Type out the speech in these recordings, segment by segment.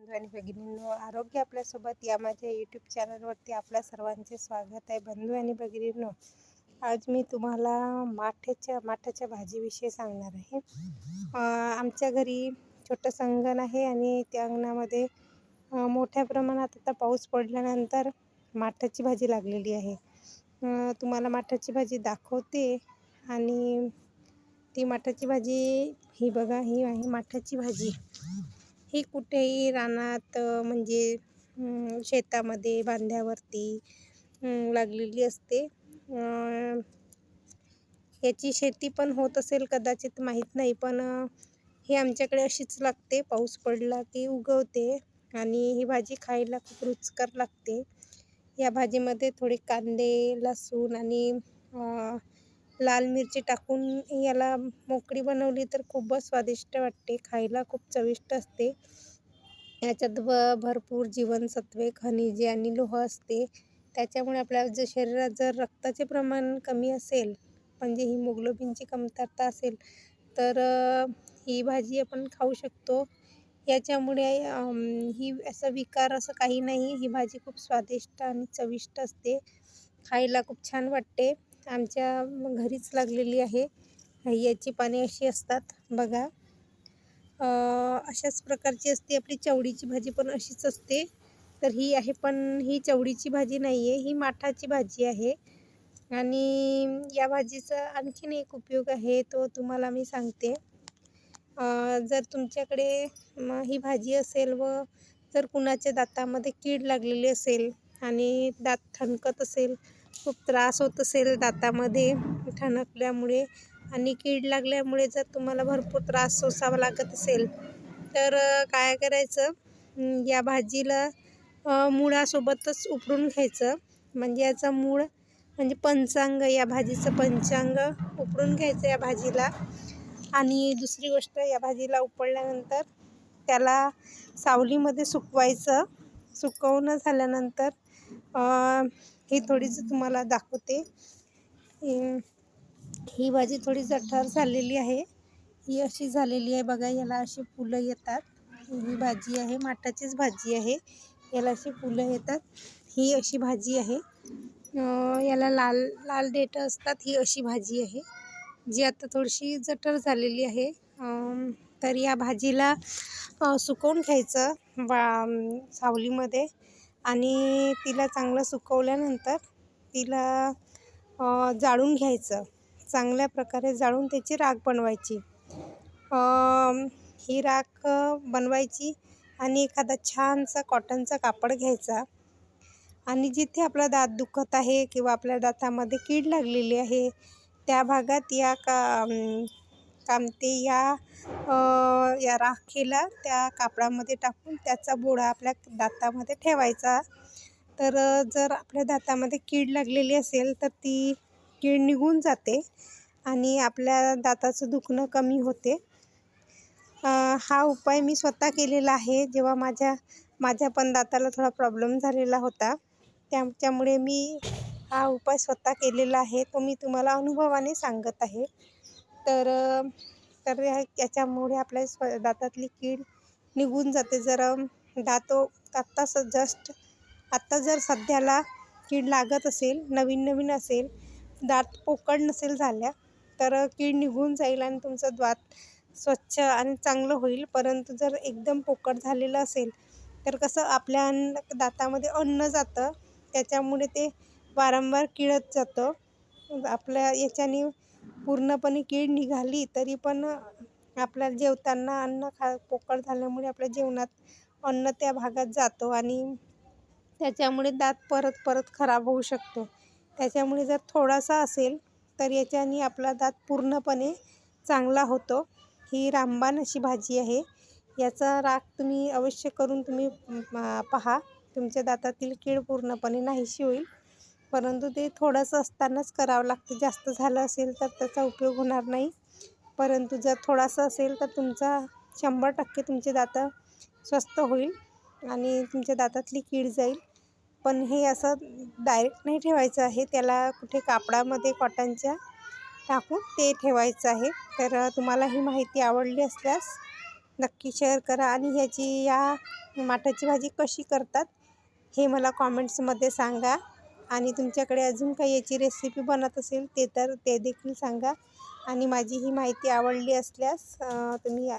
बंधू आणि भगिनींनो आरोग्य आपल्यासोबत या माझ्या यूट्यूब चॅनलवरती आपल्या सर्वांचे स्वागत आहे. बंधू आणि भगिनींनो आज मी तुम्हाला माठ्याच्या माठाच्या भाजीविषयी सांगणार आहे. आमच्या घरी छोटंसं अंगण आहे आणि त्या अंगणामध्ये मोठ्या प्रमाणात आता पाऊस पडल्यानंतर माठाची भाजी लागलेली आहे. तुम्हाला माठाची भाजी दाखवते आणि ती माठाची भाजी ही बघा ही आहे माठाची भाजी. ही कुठेही रानात म्हणजे शेतामध्ये बांध्यावरती लागलेली असते. याची शेती पण होत असेल कदाचित माहीत नाही पण हे आमच्याकडे अशीच लागते. पाऊस पडला की उगवते आणि ही भाजी खायला खूप रुचकर लागते. या भाजीमध्ये थोडे कांदे लसूण आणि लाल मिरची टाकून याला मोकळी बनवली तर खूपच स्वादिष्ट वाटते. खायला खूप चविष्ट असते. याच्यात भ भरपूर जीवनसत्वे खनिजे आणि लोह असते. त्याच्यामुळे आपल्या जर शरीरात जर रक्ताचे प्रमाण कमी असेल म्हणजे हिमोग्लोबिनची कमतरता असेल तर ही भाजी आपण खाऊ शकतो. याच्यामुळे ही असं विकार असं काही नाही. ही भाजी खूप स्वादिष्ट आणि चविष्ट असते. खायला खूप छान वाटते. आमच्या घरीच लागलेली आहे. याची पाने अशी असतात बघा. अशाच प्रकारची असते. आपली चवळीची भाजी पण अशीच असते. तर ही आहे पण ही चवळीची भाजी नाही आहे ही माठाची भाजी आहे. आणि या भाजीचा आणखीन एक उपयोग आहे तो तुम्हाला मी सांगते. जर तुमच्याकडे ही भाजी असेल व जर कुणाच्या दातामध्ये कीड लागलेली असेल आणि दात ठणकत असेल खूप त्रास होत असेल दातामध्ये ठणकल्यामुळे आणि कीड लागल्यामुळे जर तुम्हाला भरपूर त्रास सोसावा लागत असेल तर काय करायचं? या भाजीला मुळासोबतच उपडून घ्यायचं. म्हणजे याचा मूळ म्हणजे पंचांग या भाजीचं पंचांग उपडून घ्यायचं या भाजीला. आणि दुसरी गोष्ट या भाजीला उपडल्यानंतर त्याला सावलीमध्ये सुकवायचं. सुकवणं झाल्यानंतर ही थोडीशी तुम्हाला दाखवते. ही भाजी थोडी जठर झालेली आहे. ही अशी झालेली आहे बघा याला अशी फुलं येतात. ही भाजी आहे माठाचीच भाजी आहे. याला अशी फुलं येतात. ही अशी भाजी आहे. याला लाल लाल देठं असतात ही अशी भाजी आहे. जी आता थोडीशी जठर झालेली आहे. तर या भाजीला सुकवून घ्यायचं वा सावलीमध्ये. आणि तिला चांगलं सुकवल्यानंतर तिला जाळून घ्यायचं. चांगल्या प्रकारे जाळून त्याची राख बनवायची. ही राख बनवायची आणि एखादा छानसा कॉटनचा कापड घ्यायचा. आणि जिथे आपला दात दुखत आहे किंवा आपल्या दातामध्ये कीड लागलेली आहे त्या भागात या का कामते या या राखेला त्या कापडामध्ये टाकून त्याचा बोळा आपल्या दातामध्ये ठेवायचा. तर जर आपल्या दातामध्ये कीड लागलेली असेल तर ती कीड निघून जाते आणि आपल्या दाताचं दुखणं कमी होते. हा उपाय मी स्वतः केलेला आहे. जेव्हा माझ्या माझ्या पण दाताला थोडा प्रॉब्लेम झालेला होता त्याच्यामुळे मी हा उपाय स्वतः केलेला आहे. तो मी तुम्हाला अनुभवाने सांगत आहे. तर तर याच्यामुळे आपल्या स्व दातातली कीड निघून जाते. जर दातो दात आत्ताच जस्ट आत्ता जर सध्याला कीड लागत असेल नवीन नवीन असेल दात पोकळ नसेल झाल्या तर कीड निघून जाईल आणि तुमचं दात स्वच्छ आणि चांगलं होईल. परंतु जर एकदम पोकळ झालेलं असेल तर कसं आपल्या अन्न दातामध्ये अन्न जातं. त्याच्यामुळे ते वारंवार किळत जातं. आपल्या याच्याने पूर्णपणे कीड निघाली तरी पण आपल्याला जेवताना अन्न खा पोकळ झाल्यामुळे आपल्या जेवणात अन्न त्या भागात जातो आणि त्याच्यामुळे दात परत परत खराब होऊ शकतो. त्याच्यामुळे जर थोडासा असेल तर याच्याने आपला दात पूर्णपणे चांगला होतो. ही रामबाण अशी भाजी आहे. याचा राग तुम्ही अवश्य करून तुम्ही पहा. तुमच्या दातातील कीड पूर्णपणे नाहीशी होईल. परंतु ते थोडंसं असतानाच करावं लागते. जास्त झालं असेल तर त्याचा उपयोग होणार नाही. परंतु जर थोडासा असेल तर तुमचा शंभर टक्के तुमचे दातं स्वस्त होईल आणि तुमच्या दातातली कीड जाईल. पण हे असं डायरेक्ट नाही ठेवायचं आहे. त्याला कुठे कापडामध्ये कॉटनच्या टाकून ते ठेवायचं आहे. तर तुम्हाला ही माहिती आवडली असल्यास नक्की शेअर करा आणि ह्याची या माठाची भाजी कशी करतात हे मला कॉमेंट्समध्ये सांगा. आणि तुमच्याकडे अजून काही याची रेसिपी बनत असेल ते तर ते देखील सांगा. आणि माझी ही माहिती आवडली असल्यास तुम्ही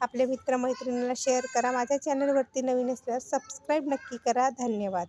आपल्या मित्रमैत्रिणीला शेअर करा. माझ्या चॅनलवरती नवीन असल्यास सबस्क्राईब नक्की करा. धन्यवाद.